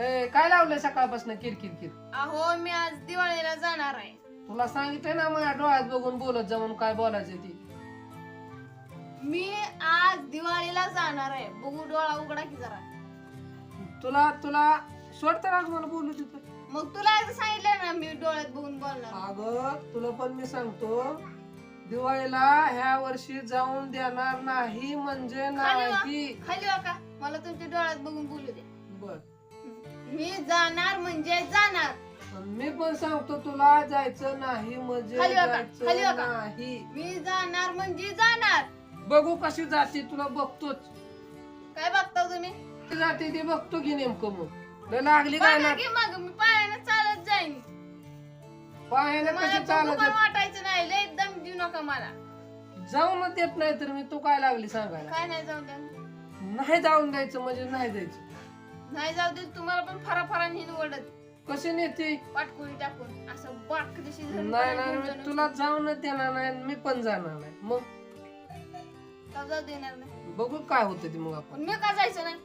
ए, काय लावलंय सकाळपासून? किरकिर किर अहो मी आज दिवाळीला जाणार आहे. तुला सांगितलंय ना माझ्या डोळ्यात बघून बोलत जाऊन काय बोलायचं ती. मी आज दिवाळीला जाणार आहे. बघू डोळा उघडा की जरा. तुला तुला सोड तर आज मला बोलू तिथं? मग तुला आज सांगितलं ना मी डोळ्यात बघून बोलणार. अगं तुला पण मी सांगतो दिवाळीला ह्या वर्षी जाऊन देणार नाही म्हणजे खाली वा. नाही खाली का? मला तुमच्या डोळ्यात बघून बोलू दे. बर. मी जाणार म्हणजे जाणार. मी पण सांगतो तुला जायचं नाही म्हणजे खाली? खाली जायचं? नाही. मी जाणार म्हणजे जाणार. बघू कशी जाते तुला बघतोच. काय बघता तुम्ही? कशी जाते ते बघतो की नेमकं मग. लय लागली काय बघा ना की मग मी पायानं चालत जाईन. मला कशी चालत पण वाटायचं नाही लय एकदम देऊ नका मला. जाऊन देत नाही तर मी तू काय लागली सांगायला? काय नाही जाऊ द्या. नाही जाऊन द्यायचं म्हणजे नाही जायचं. नाही जाऊ दे तुम्हाला पण फरा फरा नेहमी ओढत कशी नेते? पाटकुळी टाकून. असं बाक जशी नाही नाही मी तुला जाऊनच देणार नाही आणि मी पण जाणार नाही. मग? जाऊ देणार नाही. बघू काय होतं ते मग आपण. पण मी का जायचं नाही?